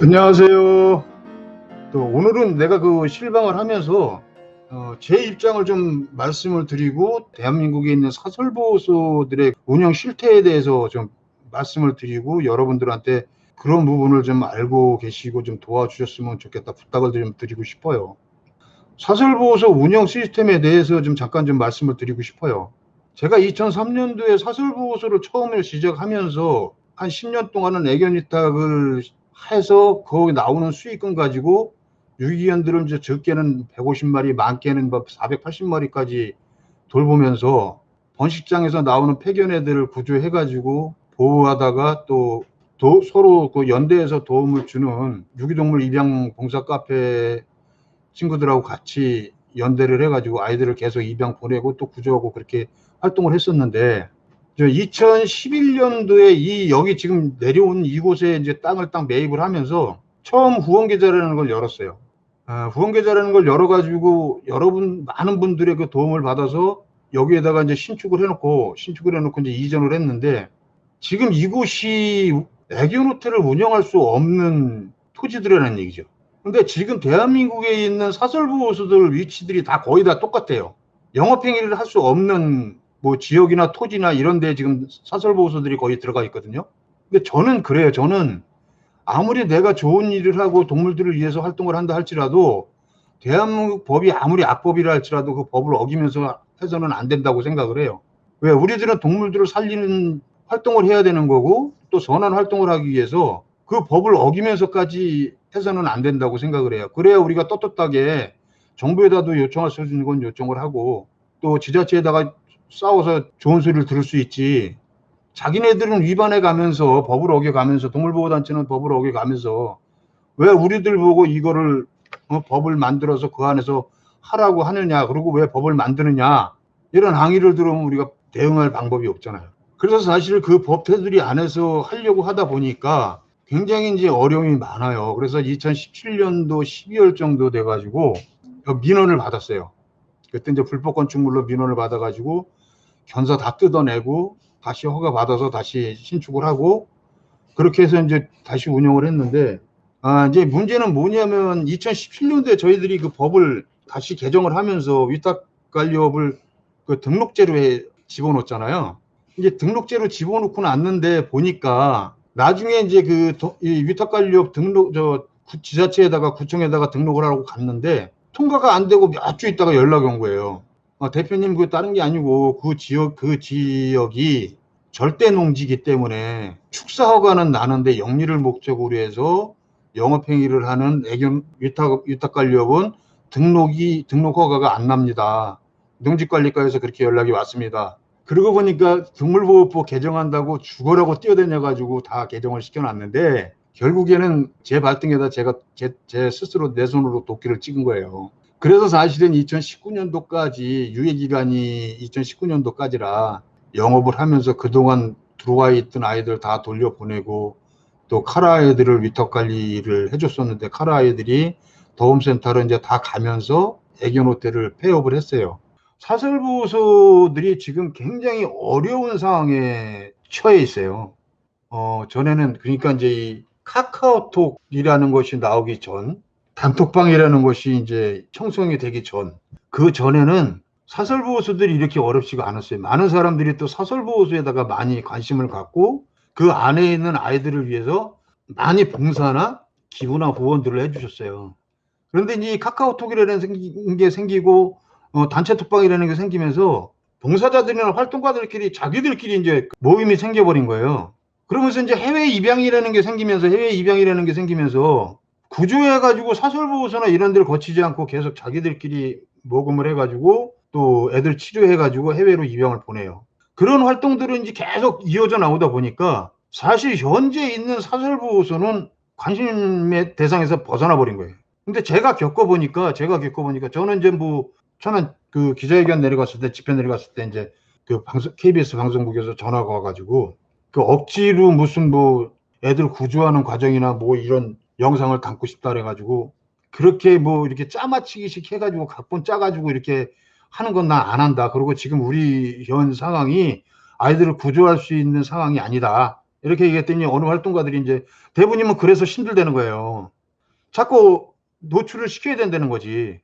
안녕하세요. 또 오늘은 내가 그 실방을 하면서 어, 제 입장을 좀 말씀을 드리고 대한민국에 있는 사설보호소들의 운영 실태에 대해서 좀 말씀을 드리고 여러분들한테 그런 부분을 좀 알고 계시고 좀 도와주셨으면 좋겠다 부탁을 좀 드리고 싶어요. 사설보호소 운영 시스템에 대해서 좀 잠깐 좀 말씀을 드리고 싶어요. 제가 2003년도에 사설보호소를 처음에 시작하면서 한 10년 동안은 애견 위탁을 해서 거기 나오는 수익금 가지고 유기견들은 이제 적게는 150마리, 많게는 뭐 480마리까지 돌보면서 번식장에서 나오는 폐견애들을 구조해가지고 보호하다가 또 도- 서로 그 연대에서 도움을 주는 유기동물 입양 봉사 카페 친구들하고 같이 연대를 해가지고 아이들을 계속 입양 보내고 또 구조하고 그렇게 활동을 했었는데 2011년도에 이 여기 지금 내려온 이곳에 이제 땅을 딱 매입을 하면서 처음 후원 계좌라는 걸 열었어요. 아, 후원 계좌라는 걸 열어가지고 여러분 많은 분들의 그 도움을 받아서 여기에다가 이제 신축을 해놓고 신축을 해놓고 이제 이전을 했는데 지금 이곳이 애견 호텔을 운영할 수 없는 토지들이라는 얘기죠. 근데 지금 대한민국에 있는 사설보호소들 위치들이 다 거의 다 똑같아요. 영업행위를 할 수 없는 뭐 지역이나 토지나 이런 데 지금 사설보호소들이 거의 들어가 있거든요. 근데 저는 그래요. 저는 아무리 내가 좋은 일을 하고 동물들을 위해서 활동을 한다 할지라도 대한민국 법이 아무리 악법이라 할지라도 그 법을 어기면서 해서는 안 된다고 생각을 해요. 왜 우리들은 동물들을 살리는 활동을 해야 되는 거고 또 선한 활동을 하기 위해서 그 법을 어기면서까지 해서는 안 된다고 생각을 해요. 그래야 우리가 떳떳하게 정부에다도 요청할 수 있는 건 요청을 하고 또 지자체에다가 싸워서 좋은 소리를 들을 수 있지. 자기네들은 위반해 가면서 법을 어겨 가면서 동물보호단체는 법을 어겨 가면서 왜 우리들 보고 이거를 어, 법을 만들어서 그 안에서 하라고 하느냐 그리고 왜 법을 만드느냐 이런 항의를 들으면 우리가 대응할 방법이 없잖아요. 그래서 사실 그법 테두리 안에서 하려고 하다 보니까 굉장히 이제 어려움이 많아요. 그래서 2017년도 12월 정도 돼가지고 민원을 받았어요. 그때 이제 불법 건축물로 민원을 받아가지고 견사 다 뜯어내고 다시 허가 받아서 다시 신축을 하고 그렇게 해서 이제 다시 운영을 했는데 아 이제 문제는 뭐냐면 2017년도에 저희들이 그 법을 다시 개정을 하면서 위탁 관리업을 그 등록제로 해 집어넣었잖아요. 이제 등록제로 집어넣고 났는데 보니까 나중에 이제 그 도- 이 위탁 관리업 등록 저 구- 지자체에다가 구청에다가 등록을 하고 갔는데 통과가 안 되고 몇 주 있다가 연락이 온 거예요. 아, 대표님 그 다른 게 아니고 그 지역 그 지역이 절대 농지기 때문에 축사 허가는 나는데 영리를 목적으로 해서 영업 행위를 하는 애견 위탁 위탁 관리업은 등록이 등록 허가가 안 납니다. 농지관리과에서 그렇게 연락이 왔습니다. 그러고 보니까 동물보호법 개정한다고 죽어라고 뛰어다녀 가지고 다 개정을 시켜놨는데 결국에는 제 발등에다 제가 제, 제 스스로 내 손으로 도끼를 찍은 거예요. 그래서 사실은 2019년도까지 유예 기간이 2019년도까지라 영업을 하면서 그동안 들어와 있던 아이들 다 돌려보내고 또 카라 아이들을 위탁 관리를 해줬었는데 카라 아이들이 도움센터로 이제 다 가면서 애견 호텔을 폐업을 했어요. 사설보호소들이 지금 굉장히 어려운 상황에 처해 있어요. 어, 전에는 그러니까 이제 이 카카오톡이라는 것이 나오기 전, 단톡방이라는 것이 이제 형성이 되기 전, 그 전에는 사설보호소들이 이렇게 어렵지가 않았어요. 많은 사람들이 또 사설보호소에다가 많이 관심을 갖고 그 안에 있는 아이들을 위해서 많이 봉사나 기부나 후원들을 해주셨어요. 그런데 이 카카오톡이라는 게 생기고 어, 단체 톡방이라는 게 생기면서 봉사자들이나 활동가들끼리 자기들끼리 이제 모임이 생겨버린 거예요. 그러면서 이제 해외 입양이라는 게 생기면서 해외 입양이라는 게 생기면서 구조해가지고 사설보호소나 이런 데를 거치지 않고 계속 자기들끼리 모금을 해가지고 또 애들 치료해가지고 해외로 입양을 보내요. 그런 활동들은 이제 계속 이어져 나오다 보니까 사실 현재 있는 사설보호소는 관심의 대상에서 벗어나 버린 거예요. 근데 제가 겪어보니까 제가 겪어보니까 저는 이제 뭐 저는 그 기자회견 내려갔을 때 집회 내려갔을 때 이제 그 방송 KBS 방송국에서 전화가 와가지고 그 억지로 무슨 뭐 애들 구조하는 과정이나 뭐 이런 영상을 담고 싶다 그래가지고 그렇게 뭐 이렇게 짜맞추기식 해가지고 각본 짜가지고 이렇게 하는 건 나 안 한다. 그리고 지금 우리 현 상황이 아이들을 구조할 수 있는 상황이 아니다. 이렇게 얘기했더니 어느 활동가들이 이제 대부님은 그래서 힘들다는 거예요. 자꾸 노출을 시켜야 된다는 거지.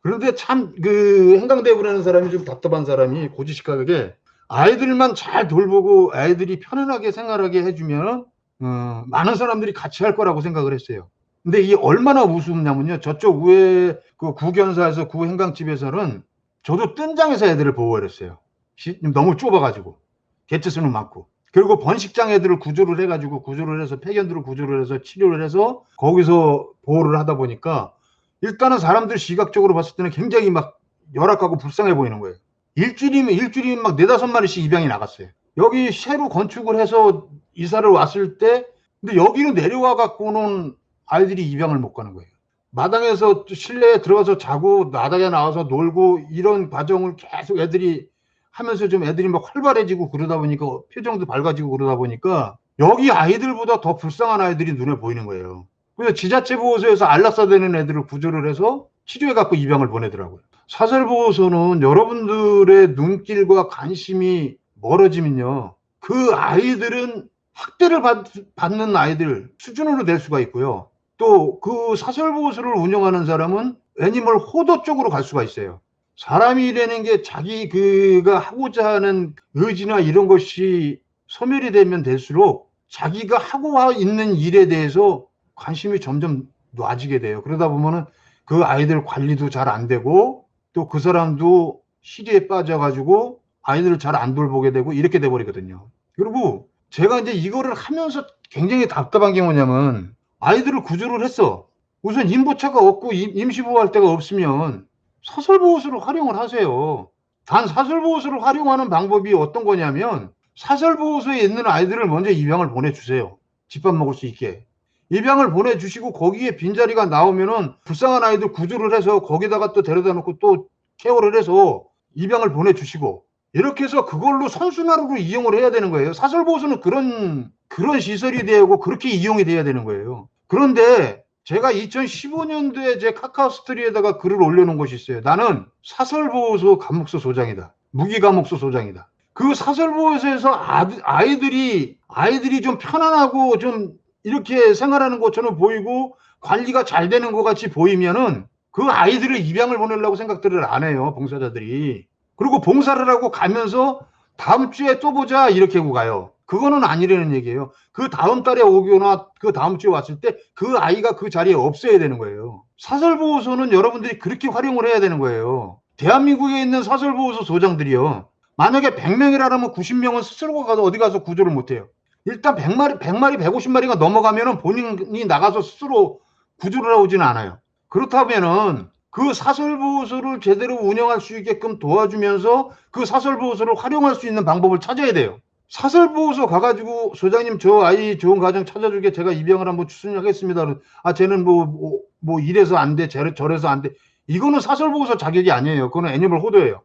그런데 참 그 행강대부라는 사람이 좀 답답한 사람이 고지식하게 아이들만 잘 돌보고 아이들이 편안하게 생활하게 해주면 어, 많은 사람들이 같이 할 거라고 생각을 했어요. 근데 이게 얼마나 우스웠냐면요. 저쪽 위에 그 구견사에서 구행강집에서는 저도 뜬장에서 애들을 보호했어요. 시- 너무 좁아가지고 개체수는 많고 그리고 번식장 애들을 구조를 해가지고 구조를 해서 폐견들을 구조를 해서 치료를 해서 거기서 보호를 하다 보니까 일단은 사람들 시각적으로 봤을 때는 굉장히 막 열악하고 불쌍해 보이는 거예요. 일주일이면 일주일이면 막 네다섯 마리씩 입양이 나갔어요. 여기 새로 건축을 해서 이사를 왔을 때 근데 여기로 내려와 갖고는 아이들이 입양을 못 가는 거예요. 마당에서 실내에 들어가서 자고 마당에 나와서 놀고 이런 과정을 계속 애들이 하면서 좀 애들이 막 활발해지고 그러다 보니까 표정도 밝아지고 그러다 보니까 여기 아이들보다 더 불쌍한 아이들이 눈에 보이는 거예요. 그래서 지자체 보호소에서 안락사 되는 애들을 구조를 해서 치료해 갖고 입양을 보내더라고요. 사설 보호소는 여러분들의 눈길과 관심이 멀어지면요. 그 아이들은 학대를 받, 받는 아이들 수준으로 될 수가 있고요. 또 그 사설 보호소를 운영하는 사람은 애니멀 호도 쪽으로 갈 수가 있어요. 사람이라는 게 자기 그가 하고자 하는 의지나 이런 것이 소멸이 되면 될수록 자기가 하고 있는 일에 대해서 관심이 점점 놔지게 돼요. 그러다 보면은 그 아이들 관리도 잘 안 되고 또 그 사람도 시리에 빠져가지고 아이들을 잘 안 돌보게 되고 이렇게 돼버리거든요. 그리고 제가 이제 이거를 하면서 굉장히 답답한 게 뭐냐면 아이들을 구조를 했어. 우선 임보차가 없고 임- 임시보호할 데가 없으면 사설보호소를 활용을 하세요. 단 사설보호소를 활용하는 방법이 어떤 거냐면 사설보호소에 있는 아이들을 먼저 입양을 보내주세요. 집밥 먹을 수 있게. 입양을 보내주시고 거기에 빈자리가 나오면은 불쌍한 아이들 구조를 해서 거기다가 또 데려다 놓고 또 케어를 해서 입양을 보내주시고 이렇게 해서 그걸로 선순환으로 이용을 해야 되는 거예요. 사설보호소는 그런 그런 시설이 되고 그렇게 이용이 돼야 되는 거예요. 그런데 제가 2015년도에 제 카카오 스토리에다가 글을 올려놓은 것이 있어요. 나는 사설 보호소 감옥소 소장이다. 무기 감옥소 소장이다. 그 사설 보호소에서 아들- 아이들이 아이들이 좀 편안하고 좀 이렇게 생활하는 것처럼 보이고 관리가 잘 되는 것 같이 보이면은 그 아이들을 입양을 보내려고 생각들을 안 해요. 봉사자들이. 그리고 봉사를 하고 가면서 다음 주에 또 보자 이렇게 하고 가요. 그거는 아니라는 얘기예요. 그 다음 달에 오거나 그 다음 주에 왔을 때 그 아이가 그 자리에 없어야 되는 거예요. 사설보호소는 여러분들이 그렇게 활용을 해야 되는 거예요. 대한민국에 있는 사설보호소 소장들이요. 만약에 100명이라면 90명은 스스로 가서 어디 가서 구조를 못 해요. 일단 100마리, 100마리, 150마리가 넘어가면은 본인이 나가서 스스로 구조를 하지는 않아요. 그렇다면은 그 사설보호소를 제대로 운영할 수 있게끔 도와주면서 그 사설보호소를 활용할 수 있는 방법을 찾아야 돼요. 사설보호소 가가지고 소장님 저 아이 좋은 가정 찾아주게 제가 입양을 한번 추진하겠습니다. 아 쟤는 뭐, 뭐, 뭐 이래서 안 돼, 저래, 저래서 안 돼. 이거는 사설보호소 자격이 아니에요. 그거는 애니멀 호도예요.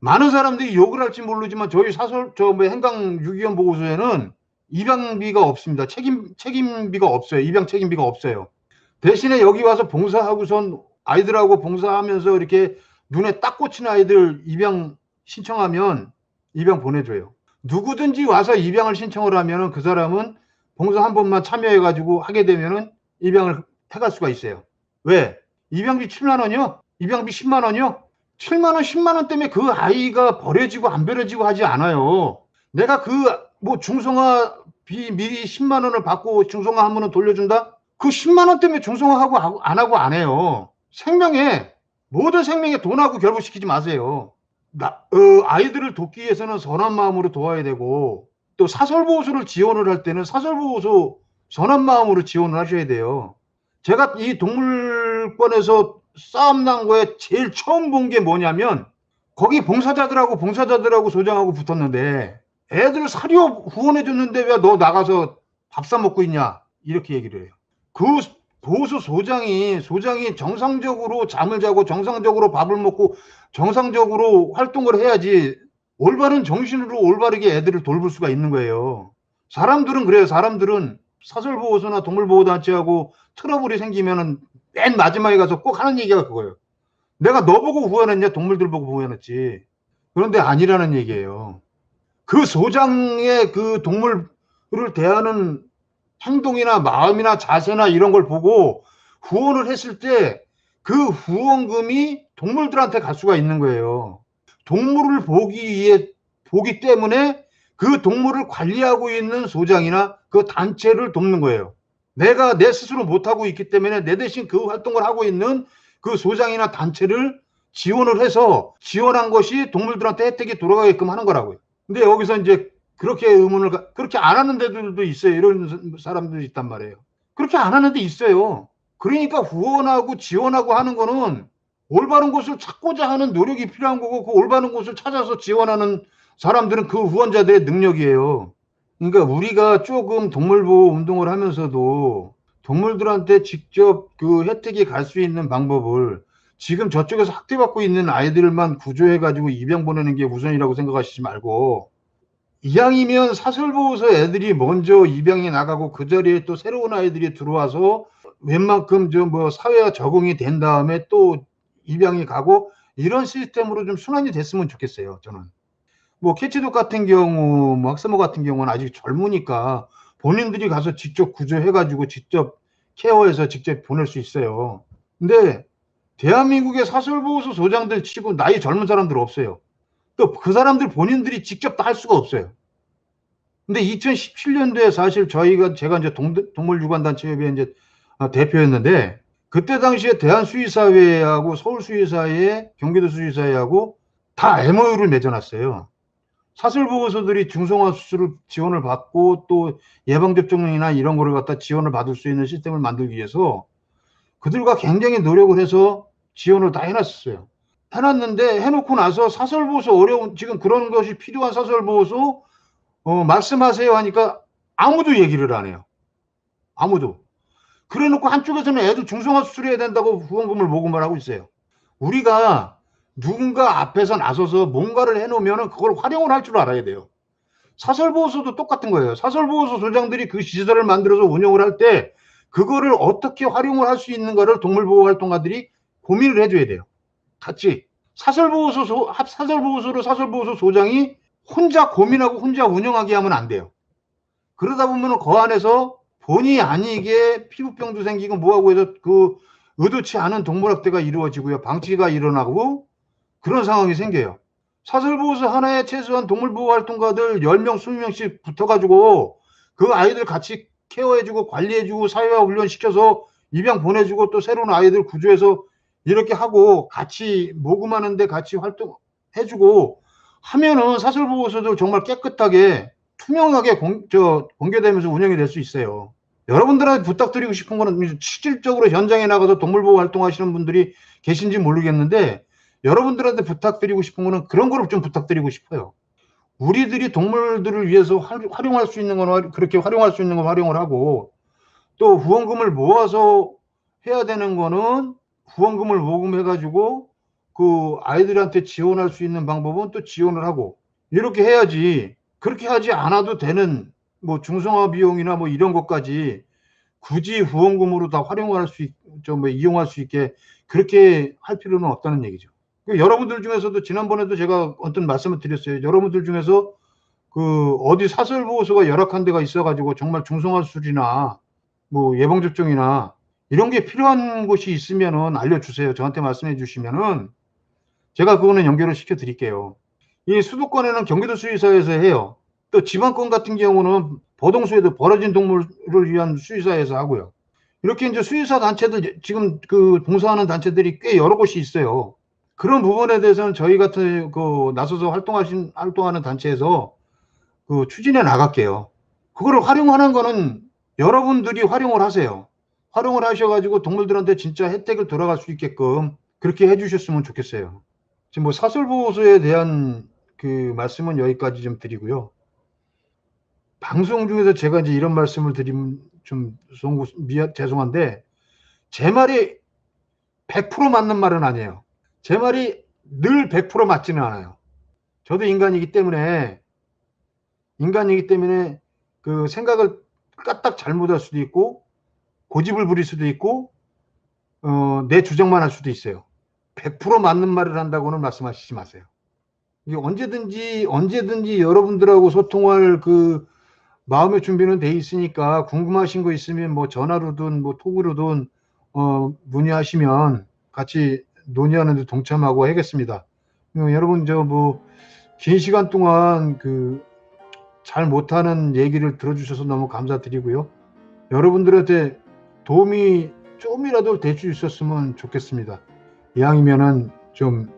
많은 사람들이 욕을 할지 모르지만 저희 사설 저 뭐 행강 유기견 보호소에는 입양비가 없습니다. 책임 책임비가 없어요. 입양 책임비가 없어요. 대신에 여기 와서 봉사하고선 아이들하고 봉사하면서 이렇게 눈에 딱 꽂힌 아이들 입양 신청하면 입양 보내줘요. 누구든지 와서 입양을 신청을 하면은 그 사람은 봉사 한 번만 참여해가지고 하게 되면은 입양을 해갈 수가 있어요. 왜? 입양비 7만 원이요? 입양비 10만 원이요? 7만 원, 10만 원 때문에 그 아이가 버려지고 안 버려지고 하지 않아요. 내가 그 뭐 중성화 비 미리 10만 원을 받고 중성화 한 번은 돌려준다? 그 10만 원 때문에 중성화하고 하고 안 하고 안 해요. 생명에 모든 생명에 돈하고 결부시키지 마세요. 나, 어, 아이들을 돕기 위해서는 선한 마음으로 도와야 되고 또 사설보호소를 지원을 할 때는 사설보호소 선한 마음으로 지원을 하셔야 돼요. 제가 이 동물권에서 싸움 난 거에 제일 처음 본 게 뭐냐면 거기 봉사자들하고 봉사자들하고 소장하고 붙었는데 애들 사료 후원해 줬는데 왜 너 나가서 밥 사 먹고 있냐 이렇게 얘기를 해요. 그 보호소 소장이 소장이 정상적으로 잠을 자고 정상적으로 밥을 먹고 정상적으로 활동을 해야지 올바른 정신으로 올바르게 애들을 돌볼 수가 있는 거예요. 사람들은 그래요. 사람들은 사설보호소나 동물보호단체하고 트러블이 생기면은 맨 마지막에 가서 꼭 하는 얘기가 그거예요. 내가 너 보고 후원했냐? 동물들 보고 후원했지. 그런데 아니라는 얘기예요. 그 소장의 그 동물 대하는 행동이나 마음이나 자세나 이런 걸 보고 후원을 했을 때 그 후원금이 동물들한테 갈 수가 있는 거예요. 동물을 보기 위해 보기 때문에 그 동물을 관리하고 있는 소장이나 그 단체를 돕는 거예요. 내가 내 스스로 못하고 있기 때문에 내 대신 그 활동을 하고 있는 그 소장이나 단체를 지원을 해서 지원한 것이 동물들한테 혜택이 돌아가게끔 하는 거라고요. 근데 여기서 이제 그렇게 의문을 그렇게 안 하는 데들도 있어요. 이런 사람들이 있단 말이에요. 그렇게 안 하는 데 있어요. 그러니까 후원하고 지원하고 하는 거는 올바른 곳을 찾고자 하는 노력이 필요한 거고 그 올바른 곳을 찾아서 지원하는 사람들은 그 후원자들의 능력이에요. 그러니까 우리가 조금 동물보호 운동을 하면서도 동물들한테 직접 그 혜택이 갈 수 있는 방법을 지금 저쪽에서 학대받고 있는 아이들만 구조해가지고 입양 보내는 게 우선이라고 생각하시지 말고 이왕이면 사설보호소 애들이 먼저 입양에 나가고 그 자리에 또 새로운 아이들이 들어와서 웬만큼 좀 뭐 사회와 적응이 된 다음에 또 입양이 가고 이런 시스템으로 좀 순환이 됐으면 좋겠어요. 저는 뭐 캐치독 같은 경우, 뭐 학사모 같은 경우는 아직 젊으니까 본인들이 가서 직접 구조해가지고 직접 케어해서 직접 보낼 수 있어요. 근데 대한민국의 사설보호소 소장들 치고 나이 젊은 사람들 없어요. 또그 사람들 본인들이 직접 다 할 수가 없어요. 근데 2017년도에 사실 저희가 제가 이제 동, 동물유관단체협회 이제 아, 대표였는데 그때 당시에 대한수의사회하고 서울수의사회, 경기도 수의사회하고 다 MOU를 맺어놨어요. 사설보호소들이 중성화 수술을 지원을 받고 또 예방접종이나 이런 거를 갖다 지원을 받을 수 있는 시스템을 만들기 위해서 그들과 굉장히 노력을 해서 지원을 다 해놨었어요. 해놨는데 해놓고 나서 사설보호소 어려운 지금 그런 것이 필요한 사설보호소 어, 말씀하세요 하니까 아무도 얘기를 안 해요. 아무도. 그래 놓고 한쪽에서는 애들 중성화 수술해야 된다고 후원금을 모금을 하고 있어요. 우리가 누군가 앞에서 나서서 뭔가를 해놓으면 그걸 활용을 할 줄 알아야 돼요. 사설보호소도 똑같은 거예요. 사설보호소 소장들이 그 시설을 만들어서 운영을 할 때 그거를 어떻게 활용을 할 수 있는가를 동물보호활동가들이 고민을 해줘야 돼요. 같이 사설보호소 소, 사설보호소로 사설보호소 소장이 혼자 고민하고 혼자 운영하게 하면 안 돼요. 그러다 보면 그 안에서 본의 아니게 피부병도 생기고 뭐하고 해서 그 의도치 않은 동물학대가 이루어지고요. 방치가 일어나고 그런 상황이 생겨요. 사설보호소 하나에 최소한 동물보호활동가들 10명, 20명씩 붙어가지고 그 아이들 같이 케어해주고 관리해주고 사회화 훈련시켜서 입양 보내주고 또 새로운 아이들 구조해서 이렇게 하고 같이 모금하는데 같이 활동해주고 하면은 사설보호소도 정말 깨끗하게 투명하게 공, 저, 공개되면서 운영이 될 수 있어요. 여러분들한테 부탁드리고 싶은 거는 실질적으로 현장에 나가서 동물보호 활동하시는 분들이 계신지 모르겠는데 여러분들한테 부탁드리고 싶은 거는 그런 거를 좀 부탁드리고 싶어요. 우리들이 동물들을 위해서 활용할 수 있는 건 그렇게 활용할 수 있는 건 활용을 하고 또 후원금을 모아서 해야 되는 거는 후원금을 모금해 가지고 그 아이들한테 지원할 수 있는 방법은 또 지원을 하고 이렇게 해야지 그렇게 하지 않아도 되는 뭐 중성화 비용이나 뭐 이런 것까지 굳이 후원금으로 다 활용할 수, 있, 좀 이용할 수 있게 그렇게 할 필요는 없다는 얘기죠. 그 여러분들 중에서도 지난번에도 제가 어떤 말씀을 드렸어요. 여러분들 중에서 그 어디 사설 보호소가 열악한 데가 있어가지고 정말 중성화 수술이나 뭐 예방 접종이나 이런 게 필요한 곳이 있으면은 알려주세요. 저한테 말씀해 주시면은 제가 그거는 연결을 시켜 드릴게요. 이 수도권에는 경기도 수의사에서 해요. 또 지방권 같은 경우는 보동수에도 벌어진 동물을 위한 수의사에서 하고요. 이렇게 이제 수의사 단체들 지금 그 봉사하는 단체들이 꽤 여러 곳이 있어요. 그런 부분에 대해서는 저희 같은 그 나서서 활동하신 활동하는 단체에서 그 추진해 나갈게요. 그거를 활용하는 거는 여러분들이 활용을 하세요. 활용을 하셔가지고 동물들한테 진짜 혜택을 돌아갈 수 있게끔 그렇게 해주셨으면 좋겠어요. 지금 뭐 사설 보호소에 대한 그 말씀은 여기까지 좀 드리고요. 방송 중에서 제가 이제 이런 말씀을 드리면 좀 미안, 죄송한데 제 말이 100% 맞는 말은 아니에요. 제 말이 늘 100% 맞지는 않아요. 저도 인간이기 때문에 인간이기 때문에 그 생각을 까딱 잘못할 수도 있고 고집을 부릴 수도 있고 어, 내 주장만 할 수도 있어요. 100% 맞는 말을 한다고는 말씀하시지 마세요. 이게 언제든지 언제든지 여러분들하고 소통할 그 마음의 준비는 돼 있으니까 궁금하신 거 있으면 뭐 전화로든 뭐 톡으로든 어, 문의하시면 같이 논의하는 데 동참하고 하겠습니다. 어, 여러분 저 뭐 긴 시간 동안 그 잘 못하는 얘기를 들어주셔서 너무 감사드리고요. 여러분들한테 도움이 조금이라도 될 수 있었으면 좋겠습니다. 이왕이면은 좀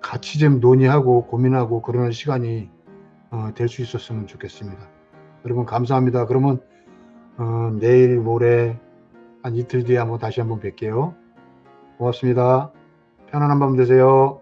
같이 좀 논의하고 고민하고 그러는 시간이 어, 될 수 있었으면 좋겠습니다. 여러분 감사합니다. 그러면 어, 내일 모레 한 이틀 뒤에 한번 다시 한번 뵐게요. 고맙습니다. 편안한 밤 되세요.